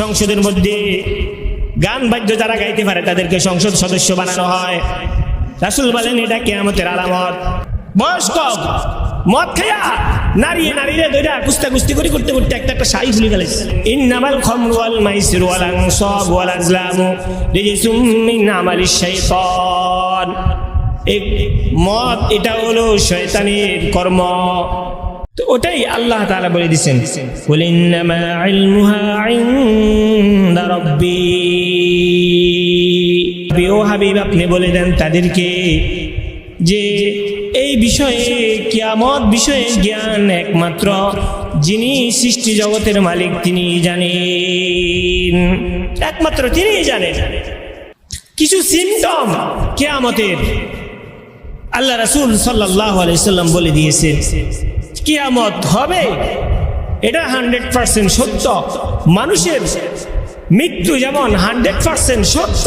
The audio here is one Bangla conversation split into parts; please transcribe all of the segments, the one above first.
সংসদের মধ্যে গান বাদ্য যারা গাইতে পারে, তাদেরকে সংসদ সদস্য বানানো হয়। রাসুল বলেন, এটা কেয়ামতের আলামত। বয়স্ক, মদ খাইয়া নারীয়ে নারীরে দইরা কুস্তা কুস্তি করে করতে করতে একটা একটা শাড়ি ভুলে গেলে ইন্নামাল খামরু ওয়াল মাইসির ওয়াল আনসাব ওয়াল আজলামু রিজসুম মিন আমালিশ শাইতান। এই মদ, এটা হলো শয়তানের কর্ম। তো ওটাই আল্লাহ তাআলা বলে দিচ্ছেন আপনি বলে দেন তাদেরকে যে এই বিষয়ে, কিয়ামত বিষয়ে জ্ঞান একমাত্র যিনি সৃষ্টি জগতের মালিক, তিনি জানেন। একমাত্র তিনি জানেন। কিছু সিমটম কেয়ামতের, আল্লাহ রাসূল সাল্লাহ আলাইসাল্লাম বলে দিয়েছেন। কিয়ামত হবে, এটা হান্ড্রেড পার্সেন্ট সত্য। মানুষের মৃত্যু যেমন হান্ড্রেড পার্সেন্ট সত্য,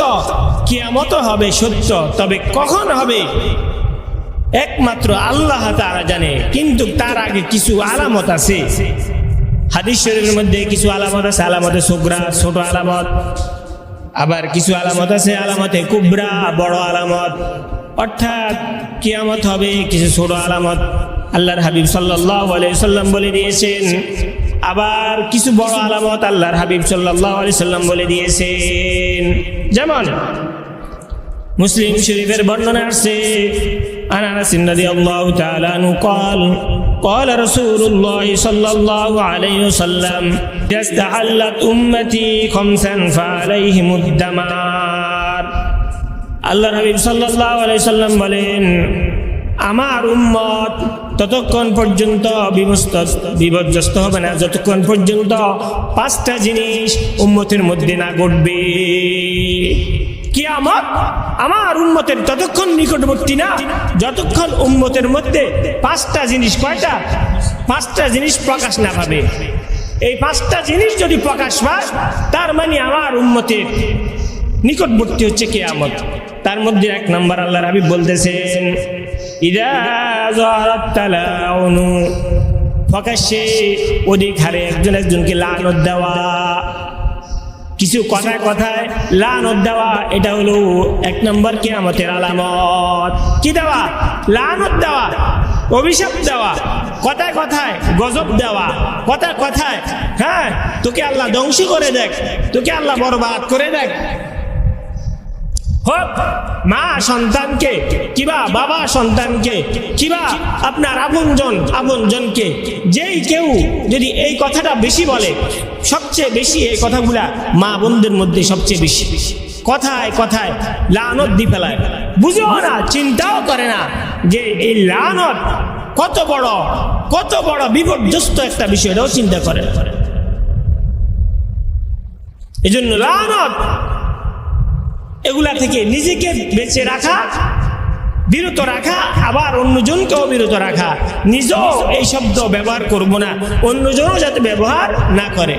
কিয়ামতও হবে সত্য, তবে কখন হবে? একমাত্র আল্লাহ তারা জানে, কিন্তু তার আগে কিছু আলামত আছে। হাদিস শরীরের মধ্যে কিছু আলামত আছে, আলামতে সোগরা, ছোট আলামত। আবার কিছু আলামত আছে, আলামতে কুবরা, বড় আলামত। অর্থাৎ কিয়ামত হবে, কিছু ছোট আলামত। আল্লাহর হাবিব সাল্লাহ সাল্লাম বলে দিয়েছেন আবার কিছু বড় আলামত আল্লাহর হাবিব সাল্লাহ সাল্লাম বলে দিয়েছেন যেমন মুসলিম শরীফের বর্ণনা আসছে عن انس رضي الله تعالى عنه قال قال رسول الله صلى الله عليه وسلم اذا استحلت امتي خمسا فعليهم الدمار আল্লাহ হাবিব সাল্লাল্লাহু আলাইহি সাল্লাম বলেন আমার উম্মত ততক্ষণ পর্যন্ত বিমস্ত বিপর্যস্ত হবে না। যতক্ষণ পর্যন্ত পাঁচটা জিনিস উম্মতের মধ্যে না ঘটবে। কিয়ামত আমার আমার উন্মতের ততক্ষণ নিকটবর্তী না। যতক্ষণ উন্মতের মধ্যে পাঁচটা জিনিস কয়টা? পাঁচটা জিনিস প্রকাশ না পাবে। এই পাঁচটা জিনিস যদি প্রকাশ পায়, তার মানে আমার উম্মতের নিকটবর্তী হচ্ছে কেয়ামত। তার মধ্যে এক নম্বর আল্লাহ হাবিব বলতেছেন ইদা জহরাত তালাউনু। প্রকাশ্যে অধিক হারে একজন একজনকে লানত দেওয়া। কিছু কথায় কথায় লানত দেওয়া, এটা হলো এক নম্বর কেয়ামতের আলামত। কি দেওয়া? লানত দেওয়া, অভিশাপ দেওয়া, কথায় কথায় গজব দেওয়া, কথায় কথায় হ্যাঁ? তোকে আল্লাহ ধ্বংস করে দেখ, তোকে আল্লাহ বরবাদ করে দেখ। হোক, মা সন্তানকে, কিবা বাবা সন্তানকে, কিবা আপনার আপনজন, আপনজনকে, যেই কেউ যদি এই কথাটা বেশি বলে, সবচেয়ে বেশি এই কথাগুলা মা বোনদের মধ্যে সবচেয়ে বেশি। কথায় কথায় লানত দি ফেলায়। বুঝেও না, চিন্তাও করে না যে এই লানত কত বড় কত বড় বিপর্যস্ত একটা বিষয়, এটাও চিন্তা করে। এই জন্য লানত এগুলা থেকে নিজেকে বেঁচে রাখা, বিরত রাখা, আবার অন্যজনকেও বিরত রাখা। নিজেও এই শব্দ ব্যবহার করব না, অন্যজনও যাতে ব্যবহার না করে।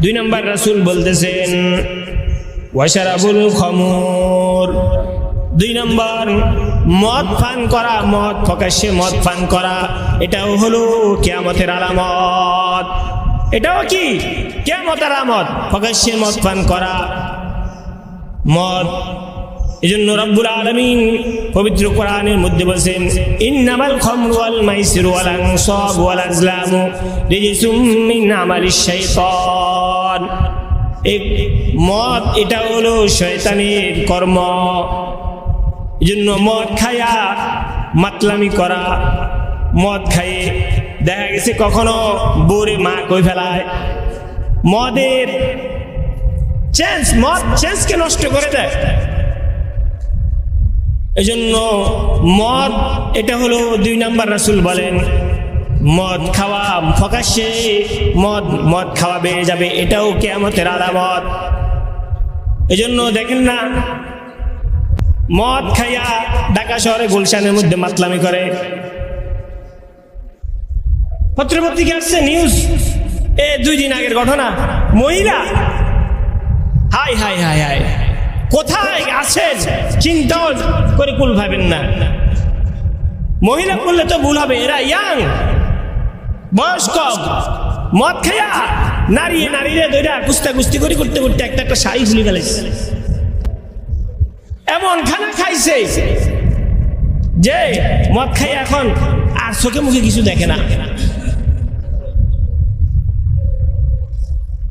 দুই নম্বর রাসুল বলতেছেন, ওয়াশারাবুল খমর। দুই নম্বর, মদ পান করা, মদ প্রকাশ্যে মদ পান করা, এটাও হলো কেয়ামতের আলামত। এটাও কি? কেয়ামতের আলামত। প্রকাশ্যে মদ পান করা মদ এই জন্য রব্বুল আলমিন পবিত্র কোরআনের মধ্যে বলছেন, ইন্নামাল খামরু ওয়াল মাইসিরু ওয়াল আনসাব ওয়াল আজলামু রিজসুম মিন আমালিশ শাইতান। এই মদ, এটা হলো শয়তানের কর্ম। এই জন্য মদ খায়া মাতলামি করা, মদ খায়ে দেখা গেছে কখনো বোরে মা কই ফেলায়। মদের চেঞ্জ মদ চেঞ্জকে নষ্ট করে দেয়। এই জন্য মদ, এটা হলো দুই নাম্বার রাসুল বলেন, মদ খাওয়া ফকাশে মদ মদ খাওয়া বেড়ে যাবে, এটাও কেমতের আলামত। এই জন্য দেখেন না, মদ খাইয়া ঢাকা শহরে গুলশানের মধ্যে মাতলামি করে। পত্রপত্রিকা আসছে নিউজ এ দুই দিন আগের ঘটনা, মহিলা হাই হাই হাই হাই। কোথায় আছেন? চিন্তাও করে কুল ভাবেন না। মহিলা করলে তো ভুল হবে, এরা ইয়াং, বয়স্ক, মদ খেয়া নারীয়ে নারীরে দইরা কুস্তা কুস্তি করে করতে করতে একটা একটা শাড়ি খুলে ফেলেছে এমন খানা খাইছে যে মদ খাই এখন আর চোখে মুখে কিছু দেখে না।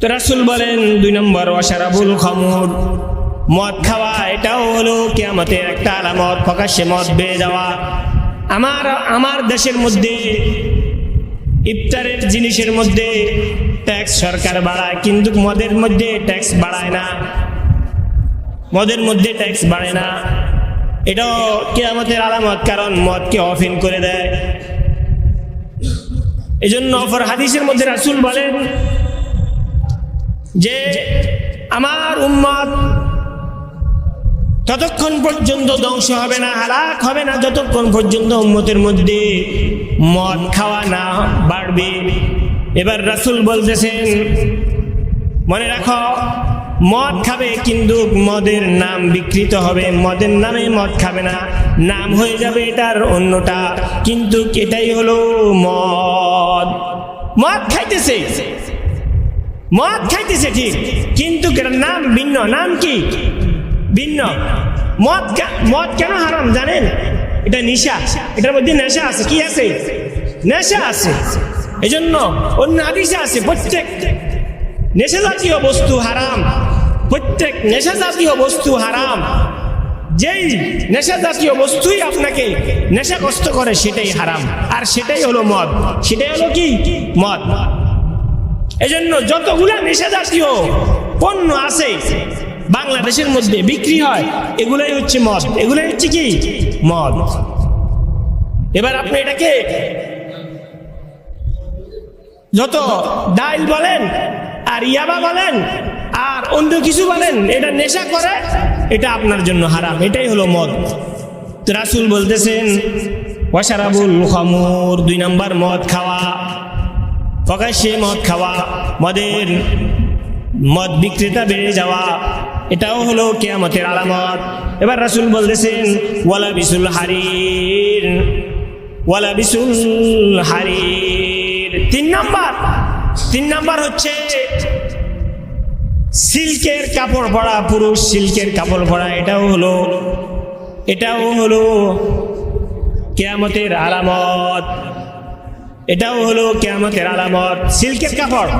তো রাসুল বলেন, দুই নম্বর অসারাবুল খমর। মদ খাওয়া, এটাও হলো কেয়ামতের একটা আলামত, প্রকাশ্যে মদ বেড়ে যাওয়া। আমার আমার দেশের মধ্যে, ইফতারের জিনিসের মধ্যে ট্যাক্স সরকার বাড়ায়, কিন্তু মদের মধ্যে ট্যাক্স বাড়ায় না। মদের মধ্যে ট্যাক্স বাড়ে না। এটাও কেয়ামতের আলামত, কারণ মদকে অফিন করে দেয়। এই জন্য অফর হাদিসের মধ্যে রাসুল বলেন যে আমার উম্মত ততক্ষণ পর্যন্ত ধ্বংস হবে না, হালাক হবে না, যতক্ষণ পর্যন্ত উম্মতের মধ্যে মদ খাওয়া না বাড়বে। এবার রাসুল বলতেছেন, মনে রাখো, মদ খাবে কিন্তু মদের নাম বিকৃত হবে, মদের নামে মদ খাবে না, নাম হয়ে যাবে এটার অন্যটা, কিন্তু এটাই হলো মদ। মদ খাইতেছে। মদ খাইতেছে ঠিক, কিন্তু নাম ভিন্ন, নাম কি? ভিন্ন। মদ মদ কেন হারাম জানেন? এটা নেশা, এটার মধ্যে নেশা আছে, কি আছে? নেশা আছে। এজন্য অন্য আদিশে আছে, প্রত্যেক নেশা জাতীয় বস্তু হারাম, প্রত্যেক নেশা জাতীয় বস্তু হারাম। যেই নেশা জাতীয় বস্তুই আপনাকে নেশাগ্রস্ত করে, সেটাই হারাম। আর সেটাই হলো মদ, সেটাই হলো কি? মদ। এজন্য যতগুলা নেশা জাতীয় পণ্য আছে বাংলাদেশের মধ্যে বিক্রি হয়, এগুলাই হচ্ছে মদ। এগুলাই হচ্ছে কি? মদ। এবার আপনি এটাকে যত ডাইল বলেন, আর ইয়াবা বলেন, আর অন্য কিছু বলেন, এটা নেশা করে, এটা আপনার জন্য হারাম। এটাই হলো মদ। রাসুল বলতেছেন ওয়াসারাবুল খমর দুই নাম্বার মদ খাওয়া। প্রকাশ্যে মদ খাওয়া, মদের মদ বিক্রেতা বেড়ে যাওয়া, এটাও হলো কেয়ামতের আলামত। এবার রাসুল বলতেছেন, ওয়ালা বিসুল হারির, ওয়ালা বিসুল হারির। তিন নাম্বার তিন নাম্বার হচ্ছে সিল্কের কাপড় পরা পুরুষ, সিল্কের কাপড় পরা, এটাও হলো এটাও হলো কেয়ামতের আলামত। এটাও হলো কেয়ামতের আলামত। সিল্কের কাপড়।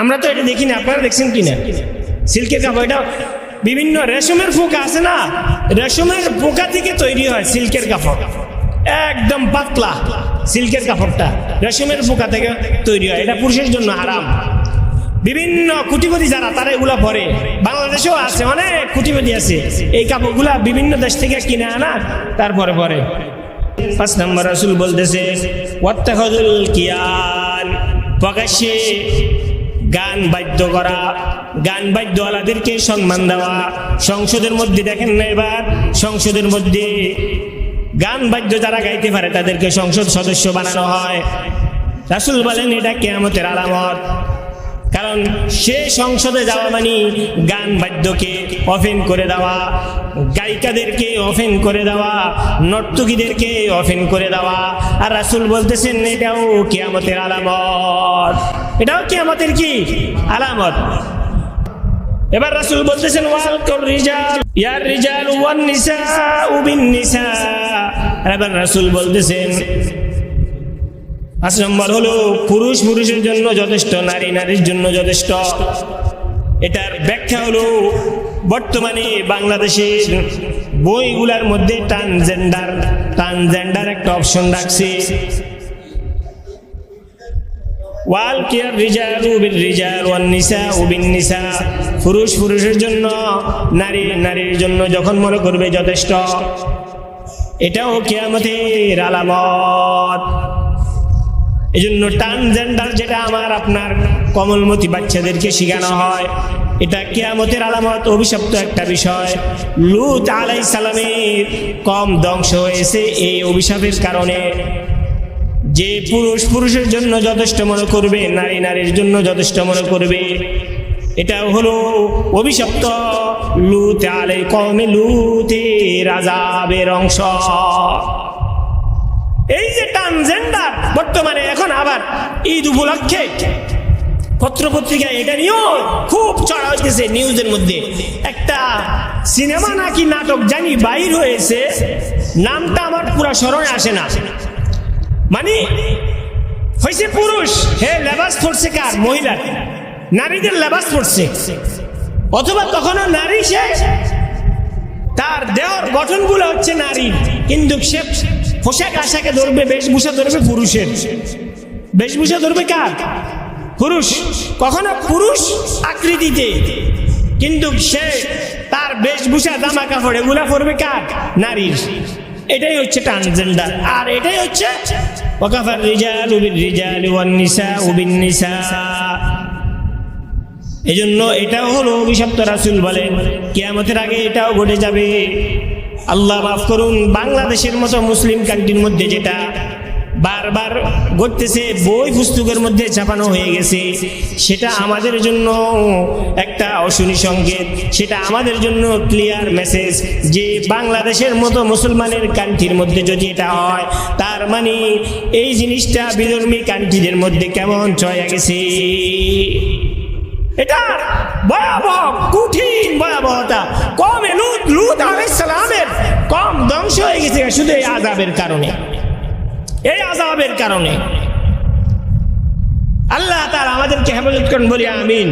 আমরা তো এটা দেখি না আপনারা দেখছেন কি না সিল্কের কাপড়, এটা বিভিন্ন রেশমের পোকা আছে না? রেশমের পোকা থেকে তৈরি হয় সিল্কের কাপড়। একদম পাতলা সিল্কের কাপড়টা রেশমের পোকা থেকে তৈরি হয়। এটা পুরুষের জন্য আরাম বিভিন্ন কুটিপতি যারা, তারা এগুলা পরে। বাংলাদেশেও আছে, অনেক কুটিপতি আছে। এই কাপড়গুলা বিভিন্ন দেশ থেকে কিনে আনা, তারপরে পরে। পাঁচ নম্বর রাসুল বলতেছে ওয়াত্তাখাদুল কিয়ান প্রকাশ্যে গান বাদ্য করা, গান বাদ্যওয়ালাদেরকে সম্মান দেওয়া। সংসদের মধ্যে দেখেন না এবার, সংসদের মধ্যে গান বাদ্য যারা গাইতে পারে তাদেরকে সংসদ সদস্য বানানো হয়। রাসুল বলেন, এটা কেয়ামতের আলামত। কারণ সে সংসদে যাওয়া মানে গান বাদ্যকে অফেন করে দেওয়া, গায়িকাদেরকে অফেন করে দেওয়া, নর্তকীদেরকে অফেন করে দেওয়া। আর রাসুল বলতেছেন, এটাও কেয়ামতের আলামত। এটাও কেয়ামতের কি? আলামত। এবার রাসুল বলতেছেন, ওয়াল কর রিজাল ইয়ার রিজাল ওয়ান নিসা উবিন নিসা। এবার রাসুল বলতেছেন পাঁচ নম্বর হলো পুরুষ পুরুষের জন্য যথেষ্ট, নারী নারীর জন্য যথেষ্ট। এটার ব্যাখ্যা হলো বর্তমানে বাংলাদেশের বইগুলার মধ্যে ট্রান্সজেন্ডার ট্রান্সজেন্ডার একটা অপশন রাখছে। ওয়াল কেয়ার রিজাল উবির রিজাল ওয়ান নিসা উবিন নিসা। পুরুষ পুরুষের জন্য, নারী নারীর জন্য যখন মনে করবে যথেষ্ট। এটাও কেয়ামতের আলামত। এই জন্য ট্রান্সজেন্ডার যেটা আমার, আপনার কমলমতি বাচ্চাদেরকে শেখানো হয়, এটা কেয়ামতের আলামত অভিশপ্ত একটা বিষয়। লুত আলাই সালামের কম ধ্বংস হয়েছে এই অভিশাপের কারণে। যে পুরুষ পুরুষের জন্য যথেষ্ট মনে করবে, নারী নারীর জন্য যথেষ্ট মনে করবে। এটা হলো অভিশপ্ত লুতে আলাই কমে লুতে রাজাবের অংশ। এই যে ট্রান্সজেন্ডার বর্তমানে এখন আবার ঈদ উপলক্ষে পত্রপত্রিকায় এটা নিয়েও খুব চড়া হইতেছে নিউজের মধ্যে। একটা সিনেমা নাকি নাটক জানি বাইর হয়েছে, নামটা আমার পুরা স্মরণে আসে না। মানে হয়েছে পুরুষ, হে লেবাস পড়ছে কার? মহিলার নারীদের লেবাস পড়ছে অথবা কখনো নারী সে তার দেহর গঠনগুলো হচ্ছে নারী, কিন্তু সে পোশাক আশাকে ধরবে, বেশভূষা ধরবে পুরুষের। বেশভূষা ধরবে কার? পুরুষ। কখনো পুরুষ আকৃতিতে। কিন্তু সে তার বেশভূষা জামা কাপড় এগুলা পরবে কার? নারীর। এটাই হচ্ছে ট্রান্সজেন্ডার আর এটাই হচ্ছে ওকাফার রিজাল উবির রিজাল ওয়ান নিসা উবিন এজন্য এটাও হলো অভিশপ্ত রাসুল বলেন, কেয়ামতের আগে এটাও ঘটে যাবে। আল্লাহ মাফ করুন, বাংলাদেশের মতো মুসলিম কান্ট্রির মধ্যে যেটা বারবার ঘটতেছে, বই পুস্তকের মধ্যে ছাপানো হয়ে গেছে, সেটা আমাদের জন্য একটা অশুনি সংকেত, সেটা আমাদের জন্য ক্লিয়ার মেসেজ যে বাংলাদেশের মতো মুসলমানের কান্ট্রির মধ্যে যদি এটা হয়, তার মানে এই জিনিসটা বিধর্মী কান্ট্রিদের মধ্যে কেমন চয়া গেছে? এটা ভয়াবহ, কঠিন ভয়াবহতা। কম লুত লুত আলাইসালামের কম ধ্বংস হয়ে গেছে শুধু এই আজাবের কারণে। এই আজাবের কারণে। আল্লাহ তার আমাদেরকে হেফাজত করেন, বলি আমিন।